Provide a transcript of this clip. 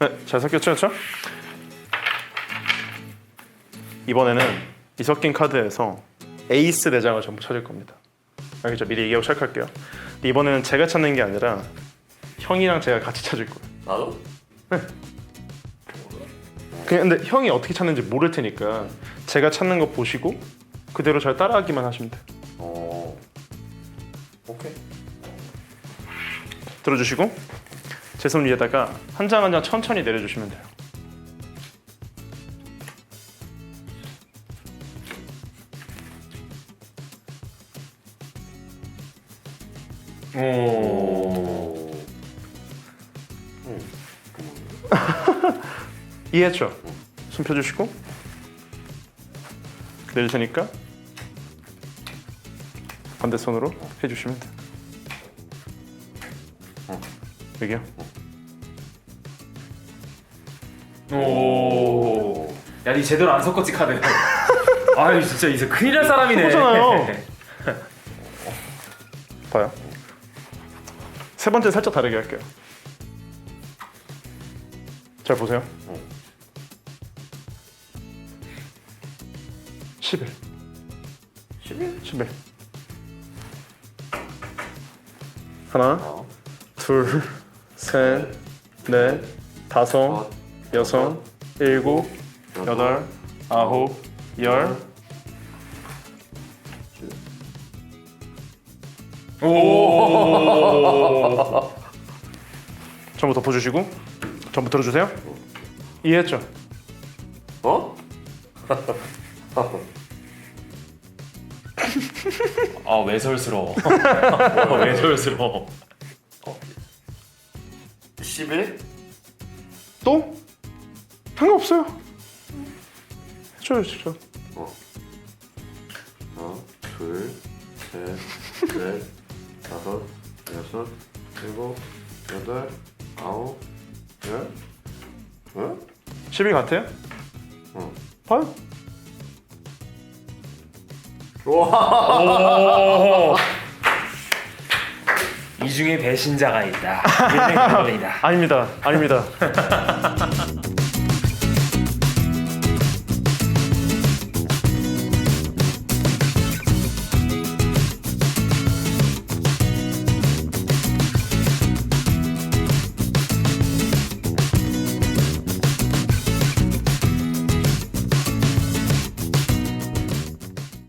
네, 잘 섞였죠, 그렇죠? 이번에는 이 섞인 카드에서 에이스 네 장을 전부 찾을 겁니다. 알겠죠? 미리 얘기하고 시작할게요. 근데 이번에는 제가 찾는 게 아니라 형이랑 제가 같이 찾을 거예요. 나도? 그냥 근데 형이 어떻게 찾는지 모를 테니까 제가 찾는 거 보시고 그대로 잘 따라하기만 하시면 돼요. 어. 오케이. 들어주시고 제 손 위에다가 한 장 한 장 천천히 내려주시면 돼요. 오. 이해했죠? 손 펴주시고 내릴 테니까 반대 손으로 해주시면 돼요. 여기요. 오. 야, 니 제대로 안 섞었지 카드. 아유 진짜 이제 큰일 날 사람이네. 섞었잖아요. 봐요. 세 번째 살짝 다르게 할게요. 잘 보세요. 11. 11? 11. 하나, 어. 둘, 셋, 넷, 다섯, 어. 여섯, 일곱, 여덟, 아홉, 열. 오. 전부 덮어주시고 전부 들어주세요. 이해했죠? 어? 아 외설스러워. 어, 외설스러워. 11? 또? 상관없어요. 해줘요, 진짜. 어. 하나, 둘, 셋, 넷, 다섯, 여섯, 일곱, 여덟, 아홉, 열. 응? 10일 같아요? 어. 봐요. 오. 이 중에 배신자가 있다. 아닙니다. 아닙니다.